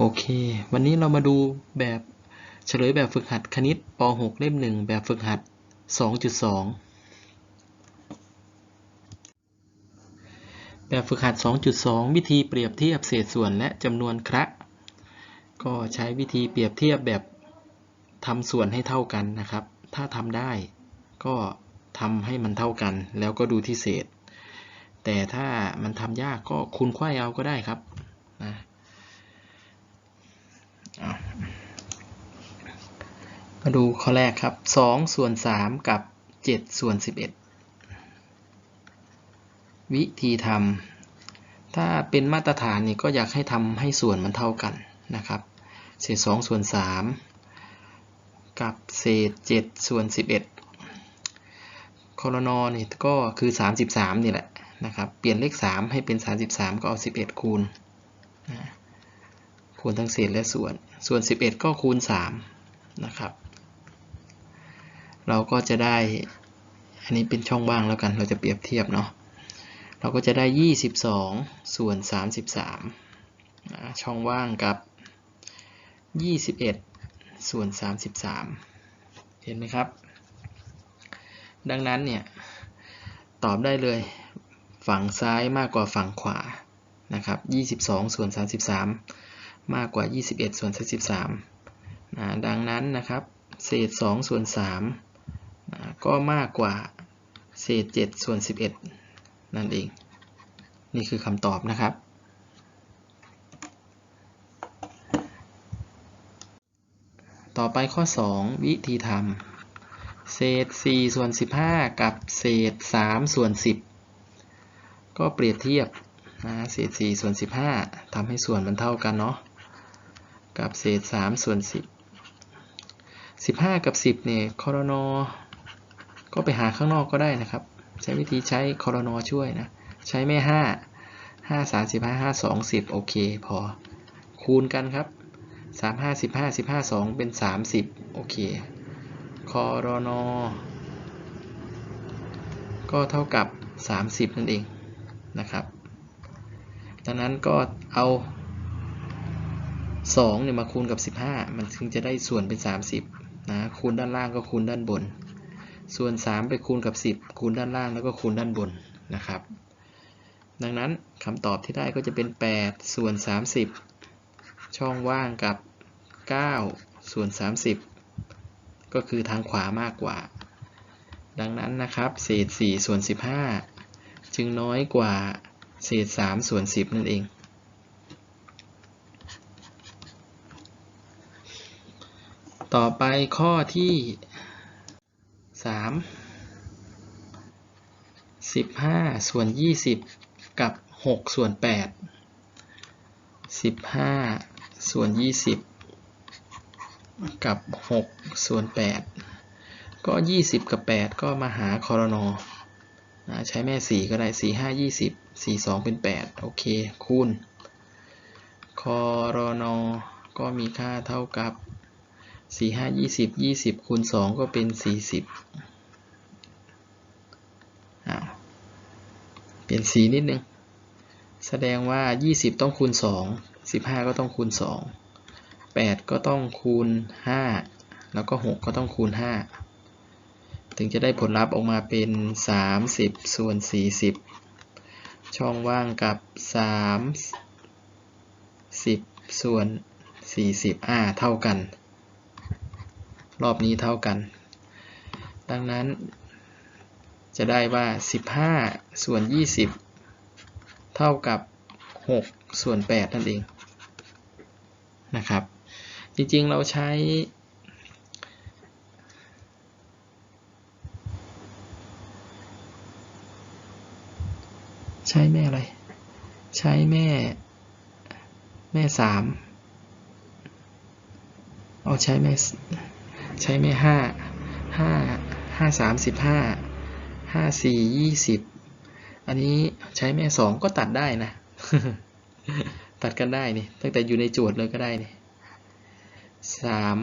โอเค วันนี้เรามาดูแบบเฉลยแบบฝึกหัดคณิตป .6 เล่ม 1 แบบฝึกหัด 2.2 แบบฝึกหัด 2.2 วิธีเปรียบเทียบเศษส่วนและจำนวนคระก็ใช้วิธีเปรียบเทียบแบบทำส่วนให้เท่ากันนะครับ ถ้าทำได้ก็ทำให้มันเท่ากัน แล้วก็ดูที่เศษ แต่ถ้ามันทำยากก็คูณไขว้เอาก็ได้ครับนะเอา มาดูข้อแรกครับ 2 ส่วน 3 กับ 7 ส่วน 11 วิธีทำถ้าเป็นมาตรฐานนี่ก็อยากให้ทำให้ส่วนมันเท่ากันนะครับ เศษ 2 ส่วน 3 กับเศษ 7 ส่วน 11คอรนอนี่ก็คือ 33 นี่แหละนะครับ เปลี่ยนเลข 3 ให้เป็น 33 ก็เอา 11 คูณคูณทั้งเศษและส่วน ส่วน 11 ก็คูณ 3 นะครับ เราก็จะได้ อันนี้เป็นช่องว่างแล้วกัน เราจะเปรียบเทียบเนาะ เราก็จะได้ 22 ส่วน 33 ช่องว่างกับ 21 ส่วน 33 เห็นไหมครับ ดังนั้นเนี่ย ตอบได้เลย ฝั่งซ้ายมากกว่าฝั่งขวา นะครับ 22 ส่วน 33 มากกว่า 21 ส่วน 33นะดังนั้นนะครับ เศษ 2 ส่วน 3 ก็มากกว่าเศษ7ส่วน 11 นั่นเอง นี่คือคำตอบนะครับ ต่อไปข้อ 2 วิธีทำเศษ4ส่วน 15 กับเศษ3ส่วน 10 ก็เปรียบเทียบนะเศษ4ส่วน 15ทำให้ส่วนมันเท่ากันเนาะกับเศษ3ส่วน 10 15 กับ 10เนี่ยคอรนอ ก็ไปหาข้างนอกก็ได้นะครับ ใช้วิธีใช้คอรนอช่วยนะ ใช้แม่5 5 3 15 5 2 10โอเคพอ คูณกันครับ3 5 15 15 2เป็น30โอเคคอรนอก็เท่ากับ 30 นั่นเองนะครับ ดังนั้นก็เอา 2 เนี่ยมาคูณกับ 15 มันถึงจะได้ส่วนเป็น 30 นะ คูณด้านล่างก็คูณด้านบน ส่วน 3 ไปคูณกับ 10 คูณด้านล่างแล้วก็คูณด้านบนนะครับ ดังนั้นคำตอบที่ได้ก็จะเป็น 8 ส่วน 30 ช่องว่างกับ 9 ส่วน 30 ก็คือทางขวามากกว่า ดังนั้นนะครับเศษ 4 ส่วน 15 จึงน้อยกว่าเศษ 3 ส่วน 10 นั่นเองต่อไปข้อที่ 3 15 ส่วน 20 กับ 6 ส่วน 8 15 ส่วน 20 กับ 6 ส่วน 8 ก็ 20 กับ 8 ก็มาหาคอรนอใช้แม่ 4 ก็ได้ 4 5 20 4 2 เป็น 8 โอเค คูณคอรนอก็มีค่าเท่ากับ สี่ห้ายี่สิบยี่สิบคูณสองก็เป็นสี่สิบเปลี่ยนสีนิดนึง แสดงว่ายี่สิบต้องคูณสองสิบห้าก็ต้องคูณสองแปดก็ต้องคูณห้าแล้วก็หกก็ต้องคูณห้าถึงจะได้ผลลัพธ์ออกมาเป็นสามสิบส่วนสี่สิบช่องว่างกับสามสิบส่วนสี่สิบอ่าเท่ากัน รอบนี้เท่ากัน ดังนั้น จะได้ว่า 15 ส่วน 20 เท่ากับ 6 ส่วน 8 นั่นเองนะครับ จริงๆเราใช้ ใช้แม่อะไร ใช้แม่ แม่สามเอาใช้แม่ ใช้แม่ห้าห้าห้าสามสิบห้าห้าสี่ยี่สิบอันนี้ใช้แม่สองก็ตัดได้นะ ตัดกันได้นี่ตั้งแต่อยู่ในโจทย์เลยก็ได้นี่สาม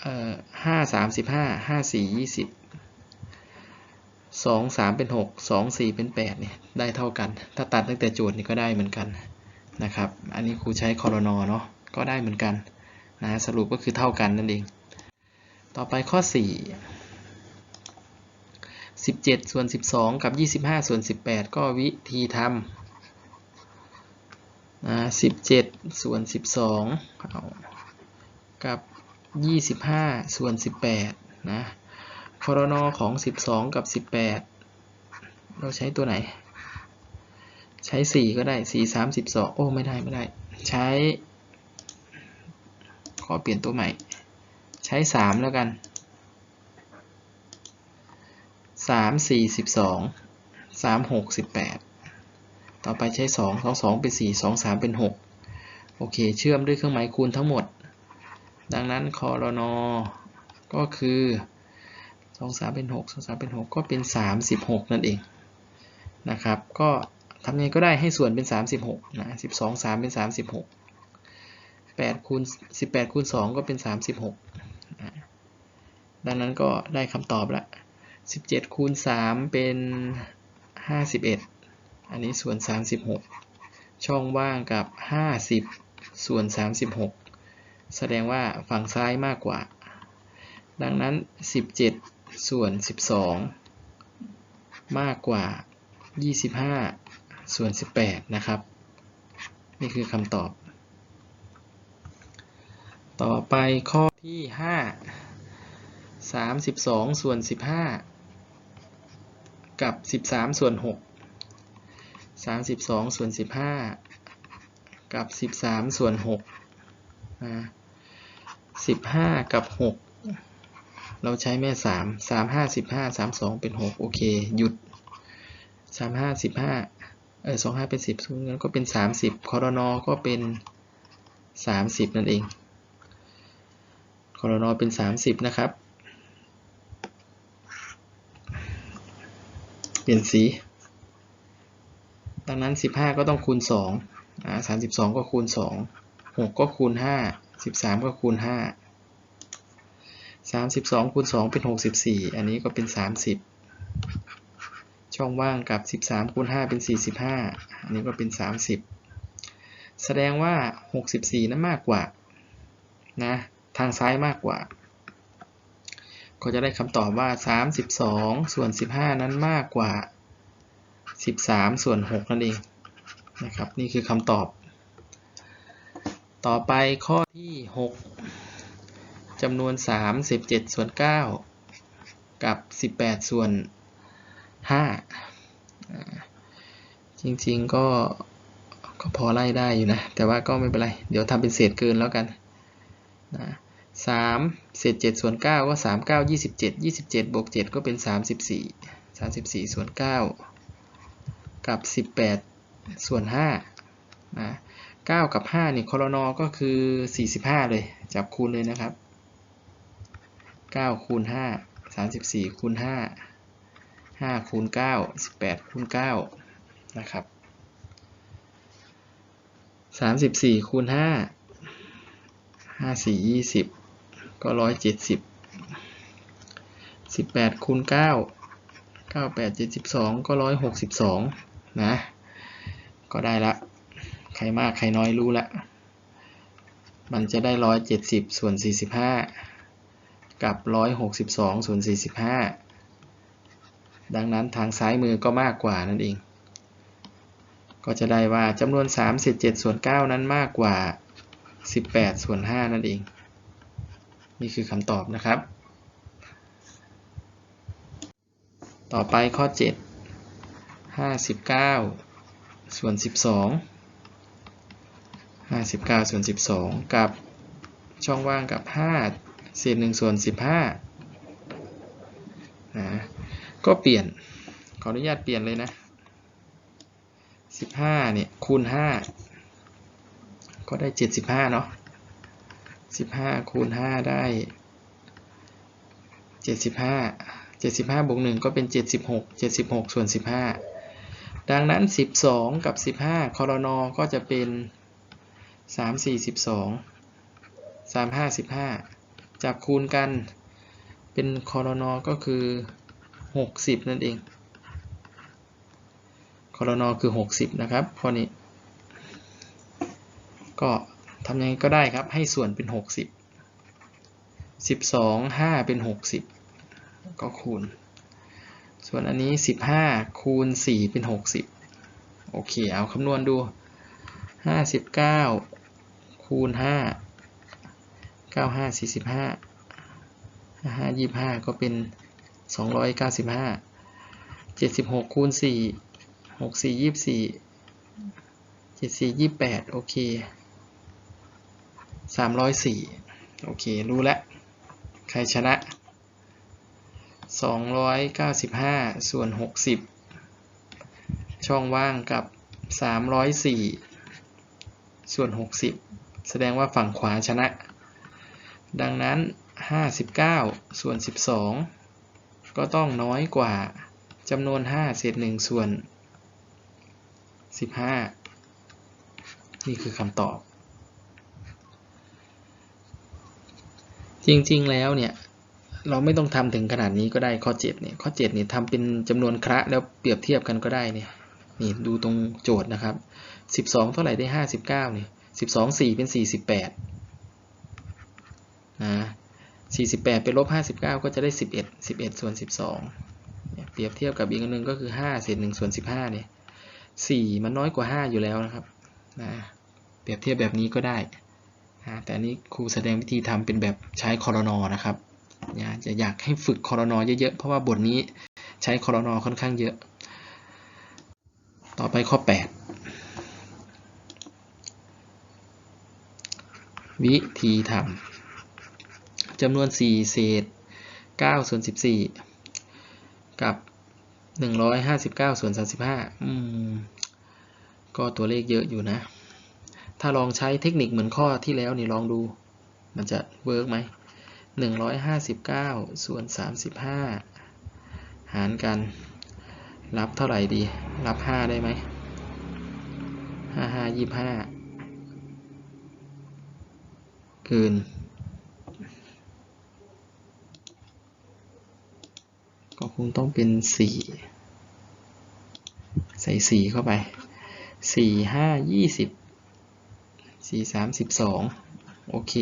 เอ่อห้าสามสิบห้าห้าสี่ยี่สิบสองสามเป็นหกสองสี่เป็นแปดเนี่ยได้เท่ากัน ถ้าตัดตั้งแต่โจทย์นี่ก็ได้เหมือนกันนะครับ อันนี้ครูใช้คอรนอเนาะก็ได้เหมือนกันนะสรุปก็คือเท่ากันนั่นเอง ต่อไปข้อ 4 17 ส่วน 12 กับ 25 ส่วน 18 ก็วิธีทำนะ17 ส่วน 12เอากับ 25 ส่วน 18 นะครนอของ 12 กับ 18 เราใช้ตัวไหน ใช้ 4 ก็ได้ 4 3 12 โอ้ ไม่ได้ ไม่ได้ ใช้ ขอเปลี่ยนตัวใหม่ ใช้ 3 แล้วกัน 3 4 12 3 6 18 ต่อไปใช้ 2 2 2 เป็น 4 2 3 เป็น 6 โอเค เชื่อมด้วยเครื่องหมายคูณทั้งหมด ดังนั้นคอรนอก็คือ 2 3 เป็น 6 2 3 เป็น 6 ก็เป็น 36 นั่นเองนะครับ ก็ทำยังไงก็ได้ให้ส่วนเป็น 36 นะ 12 3 เป็น 36 8คูณ18คูณ2 ก็เป็น 36 ดังนั้นก็ได้คำตอบละ 17 คูณ 3 เป็น 51 อันนี้ส่วน 36 ช่องว่างกับ 50 ส่วน 36 แสดงว่าฝั่งซ้ายมากกว่า ดังนั้น 17 ส่วน 12 มากกว่า 25 ส่วน 18 นะครับ นี่คือคำตอบ ต่อไปข้อที่5 32ส่วน15กับ13ส่วน6 32ส่วน15กับ13ส่วน6นะ15กับ6เราใช้แม่3 3 5 15 3 2เป็น6โอเค หยุด3 5 15เออ2 5เป็น10ส่วนนั้นก็เป็น30คอรนอก็เป็น30นั่นเอง คอรนอเป็น 30 นะครับ เปลี่ยนสี ดังนั้น 15 ก็ต้องคูณ2อ่า32 ก็คูณ 2 6 ก็คูณ 5 13 ก็คูณ 5 32 คูณ 2 เป็น 64 อันนี้ก็เป็น 30 ช่องว่างกับ 13 คูณ 5 เป็น 45 อันนี้ก็เป็น 30 แสดงว่า 64 นั้นมากกว่า นะ ทางซ้ายมากกว่า ก็จะได้คำตอบว่า 32 ส่วน 15 นั้นมากกว่า 13 ส่วน 6 นั่นเองนะครับ นี่คือคำตอบ ต่อไปข้อที่ 6จำนวน3 17ส่วน 9 กับ 18 ส่วน5อ่าจริงๆก็ก็พอไล่ได้อยู่นะ แต่ว่าก็ไม่เป็นไร เดี๋ยวทำเป็นเศษเกินแล้วกันนะ สามเศษเจ็ดส่วนเก้าก็สามเก้ายี่สิบเจ็ดยี่สิบเจ็ดบวกเจ็ดก็เป็นสามสิบสี่สามสิบสี่ส่วนเก้ากับสิบแปดส่วนห้านะเก้ากับห้านี่คอรนอก็คือสี่สิบห้าเลย จับคูณเลยนะครับเก้าคูณห้าสามสิบสี่คูณห้าห้าคูณเก้าสิบแปดคูณเก้านะครับสามสิบสี่คูณห้าห้าสี่ยี่สิบ ก็ร้อยเจ็ดสิบสิบแปดคูณเก้าเก้าแปดเจ็ดสิบสองก็ร้อยหกสิบสองนะ ก็ได้ละ ใครมากใครน้อยรู้ละ มันจะได้ร้อยเจ็ดสิบส่วนสี่สิบห้ากับร้อยหกสิบสองส่วนสี่สิบห้าดังนั้นทางซ้ายมือก็มากกว่านั่นเอง ก็จะได้ว่าจำนวน3เศษ7ส่วน9นั้นมากกว่า 18 ส่วน 5 นั่นเอง นี่คือคำตอบนะครับ ต่อไปข้อ 7 59 ส่วน 12 59 ส่วน 12 กับช่องว่างกับ 5 เศษ1ส่วน 15นะก็เปลี่ยน ขออนุญาตเปลี่ยนเลยนะ 15 เนี่ย คูณ 5 ก็ได้ 75 เนาะ 15คูณ5ได้75 75บวก1ก็เป็น76 76ส่วน15ดังนั้น12กับ15คอรนอก็จะเป็น3 4 12 3 5 15จับคูณกันเป็นคอรนอก็คือ60นั่นเองคอรนอคือ60นะครับข้อนี้ก็ ทำยังไงก็ได้ครับ ให้ส่วนเป็น 60 12 5 เป็น 60 ก็คูณ ส่วนอันนี้ 15 คูณ 4 เป็น 60 โอเค เอาคำนวณดู 59 คูณ 5 95 45 55 25 ก็เป็น 295 76 คูณ 4 64 24 74 28 โอเค 304 โอเค รู้แล้ว ใครชนะ 295 ส่วน 60 ช่องว่างกับ 304 ส่วน 60 แสดงว่าฝั่งขวาชนะ ดังนั้น 59 ส่วน 12 ก็ต้องน้อยกว่าจำนวน 5 เศษ 1 ส่วน 15 นี่คือคำตอบ จริงๆแล้วเนี่ยเราไม่ต้องทำถึงขนาดนี้ก็ได้ข้อ7เนี่ยข้อ7เนี่ยทำเป็นจำนวนคระแล้วเปรียบเทียบกันก็ได้เนี่ยนี่ดูตรงโจทย์นะครับ 12 เท่าไหร่ได้ 59เนี่ย12 4 เป็น 48นะ48ไปลบ59 ก็จะได้ 11 11 ส่วน 12เนี่ยเปรียบเทียบกับอีกอันหนึงก็คือ 5 เศษ1ส่วน 15เนี่ย4มันน้อยกว่า 5 อยู่แล้วนะครับนะเปรียบเทียบแบบนี้ก็ได้ แต่อันนี้ครูแสดงวิธีทำเป็นแบบใช้คอรนอนะครับนะจะอยากให้ฝึกคอรนอเยอะๆ เพราะว่าบทนี้ใช้คอรนอค่อนข้างเยอะ ต่อไปข้อ 8 วิธีทำจำนวน 4 เศษ9ส่วน14 กับ 159ส่วน35อืมก็ตัวเลขเยอะอยู่นะ ถ้าลองใช้เทคนิคเหมือนข้อที่แล้วนี่ลองดู มันจะเวิร์กไหม159 ส่วน 35 หารกัน รับเท่าไหร่ดี รับ 5 ได้ไหม5 5 25เกินก็คงต้องเป็น 4 ใส่ 4 เข้าไป 4 5 20 4 3 12โอเค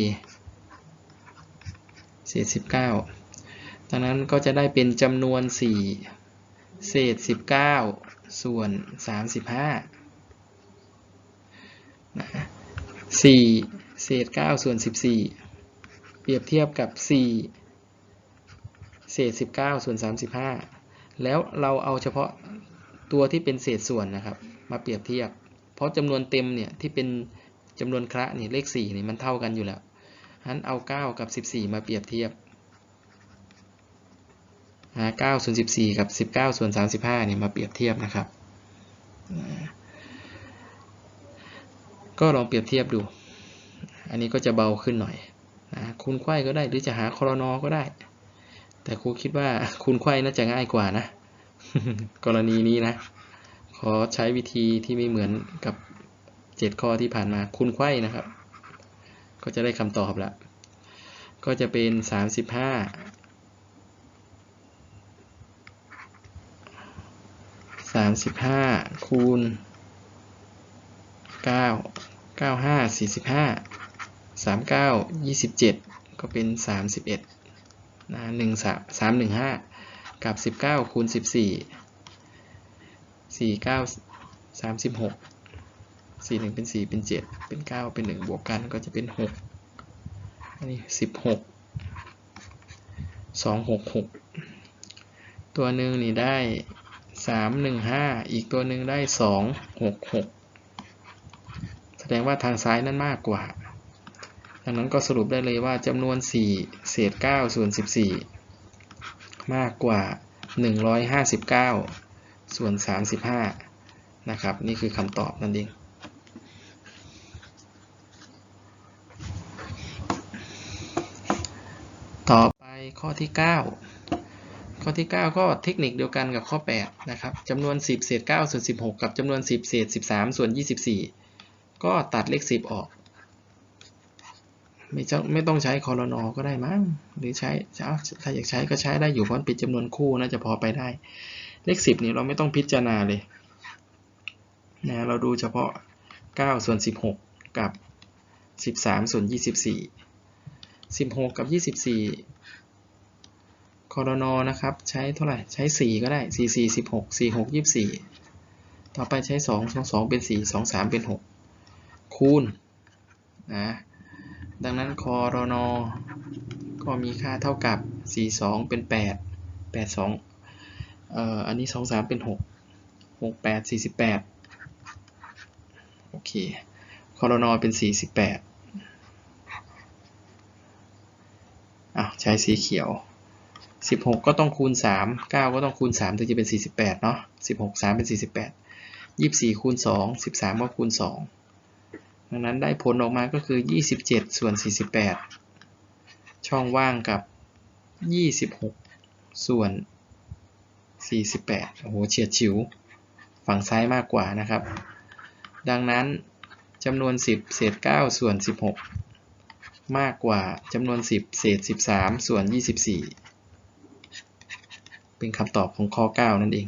เศษ19ดังนั้นก็จะได้เป็นจำนวน4เศษ19ส่วน35นะ4เศษ9ส่วน14เปรียบเทียบกับ4เศษ19ส่วน35แล้วเราเอาเฉพาะตัวที่เป็นเศษส่วนนะครับ มาเปรียบเทียบ เพราะจำนวนเต็มเนี่ยที่เป็น จำนวนคระนี่เลข4นี่มันเท่ากันอยู่แล้วฉะนั้นเอา 9 กับ 14 มาเปรียบเทียบ9ส่วน14 กับ 19ส่วน35เนี่ยมาเปรียบเทียบนะครับ ก็ลองเปรียบเทียบดู อันนี้ก็จะเบาขึ้นหน่อยนะคูณไขว้ก็ได้หรือจะหาคอรนอก็ได้ แต่ครูคิดว่าคูณไขว้น่าจะง่ายกว่านะ กรณีนี้นะ ขอใช้วิธีที่ไม่เหมือนกับ เจ็ดข้อที่ผ่านมาคูณไข่นะครับ ก็จะได้คำตอบละก็จะเป็นสามสิบห้าสามสิบห้าคูณเก้าเก้าห้าสี่สิบห้าสามเก้ายี่สิบเจ็ดก็เป็นสามสิบเอ็ดนะหนึ่งสามสามหนึ่งห้ากับสิบเก้าคูณสิบสี่สี่เก้าสามสิบหก ป็น4เป็น7เป็น9เป็น1บวกกันก็จะเป็น6อันนี้16 266ตัวหนึ่งนี่ได้315อีกตัวหนึ่งได้266แสดงว่าทางซ้ายนั่นมากกว่า ดังนั้นก็สรุปได้เลยว่าจำนวน4เศษ9ส่วน14มากกว่า159ส่วน35นะครับ นี่คือคำตอบนั่นเอง ต่อไปข้อที่ 9 ข้อที่ 9 ก็เทคนิคเดียวกันกับข้อ 8 นะครับจำนวน 10 เศษ 9 ส่วน 16 กับจำนวน 10 เศษ 13 ส่วน 24 ก็ตัดเลข 10 ออก ไม่ต้องไม่ต้องใช้คอรนอก็ได้มั้ง หรือใช้ถ้าอยากใช้ก็ใช้ได้อยู่เพราะเป็นจำนวนคู่น่าจะพอไปได้ เลข 10 นี่เราไม่ต้องพิจารณาเลยนะเราดูเฉพาะ 9 ส่วน 16 กับ 13 ส่วน 24 16 กับ 24คอรนอนะครับ ใช้เท่าไหร่ใช้ 4 ก็ได้ 4 4 16 4 6 24 ต่อไปใช้ 2 2 2 เป็น 4 2 3 เป็น 6 คูณนะดังนั้นคอรนอก็มีค่าเท่ากับ 4 2 เป็น 8 8 2เอ่ออันนี้ 2 3 เป็น 6 6 8 48 โอเคคอรนอเป็น 48 อะใช้สีเขียว 16 ก็ต้องคูณ 3 9 ก็ต้องคูณ3ถึงจะเป็น 48 เนาะ16 3 เป็น 48 24 คูณ 2 13 ก็คูณ 2 ดังนั้นได้ผลออกมาก็คือ 27 ส่วน 48 ช่องว่างกับ 26 ส่วน 48 โอ้โหเฉียดฉิว ฝั่งซ้ายมากกว่านะครับ ดังนั้นจำนวน 10 เศษ 9 ส่วน 16 มากกว่าจำนวน 10 เศษ 13 ส่วน 24 เป็นคำตอบของข้อ 9 นั่นเอง